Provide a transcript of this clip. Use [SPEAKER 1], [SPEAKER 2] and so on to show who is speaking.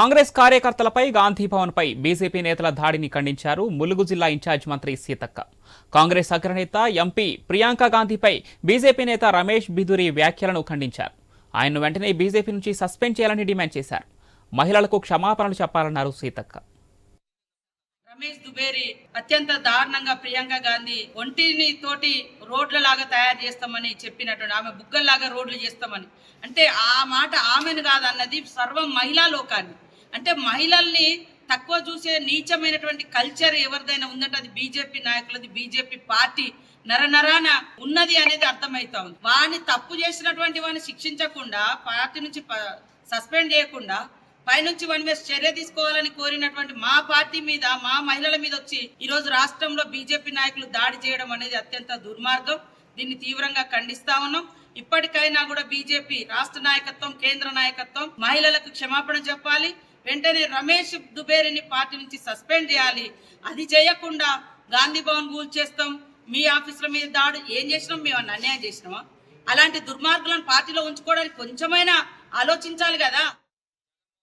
[SPEAKER 1] కాంగ్రెస్ కార్యకర్తలపై గాంధీ భవన్ పై బీజేపీ నేతల దాడిని ఖండించారు ములుగు జిల్లా ఇన్ఛార్జ్ మంత్రి సీతక్క. కాంగ్రెస్ అగ్రనేత ఎంపీ ప్రియాంక గాంధీపై బీజేపీ నేత రమేష్ బిదురి వ్యాఖ్యలను ఖండించారు. ఆయన్ను వెంటనే బీజేపీ నుంచి సస్పెండ్ చేయాలని డిమాండ్ చేశారు. మహిళలకు క్షమాపణలు చెప్పాలన్నారు సీతక్క.
[SPEAKER 2] రమేష్ దుబేరి అత్యంత దారుణంగా ప్రియాంక గాంధీ ఒంటిని తోటి రోడ్ల లాగా తయారు చేస్తామని చెప్పినట్టు ఆమె బుగ్గల్లాగా రోడ్లు చేస్తామని. అంటే ఆ మాట ఆమెను కాదన్నది సర్వం మహిళా లోకాన్ని. అంటే మహిళల్ని తక్కువ చూసే నీచమైనటువంటి కల్చర్ ఎవరిదైనా ఉందంటే అది బీజేపీ నాయకులది బీజేపీ పార్టీ నరనరాన ఉన్నది అనేది అర్థమవుతా ఉంది. వాడిని తప్పు చేసినటువంటి వాడిని శిక్షించకుండా పార్టీ నుంచి సస్పెండ్ చేయకుండా పైనుంచి వన్ మీద చర్య తీసుకోవాలని కోరినటువంటి మా పార్టీ మీద మా మహిళల మీద వచ్చి ఈరోజు రాష్ట్రంలో బీజేపీ నాయకులు దాడి చేయడం అనేది అత్యంత దుర్మార్గం. దీన్ని తీవ్రంగా ఖండిస్తా ఉన్నాం. ఇప్పటికైనా కూడా బీజేపీ రాష్ట్ర నాయకత్వం కేంద్ర నాయకత్వం మహిళలకు క్షమాపణ చెప్పాలి. వెంటనే రమేష్ దుబేరిని పార్టీ నుంచి సస్పెండ్ చేయాలి. అది చేయకుండా గాంధీ భవన్ కూల్ చేస్తాం. మీ ఆఫీసుల మీద దాడు ఏం చేసినాం? మేము అన్యాయం చేసినామా? అలాంటి దుర్మార్గులను పార్టీలో ఉంచుకోవడానికి కొంచెమైనా ఆలోచించాలి కదా.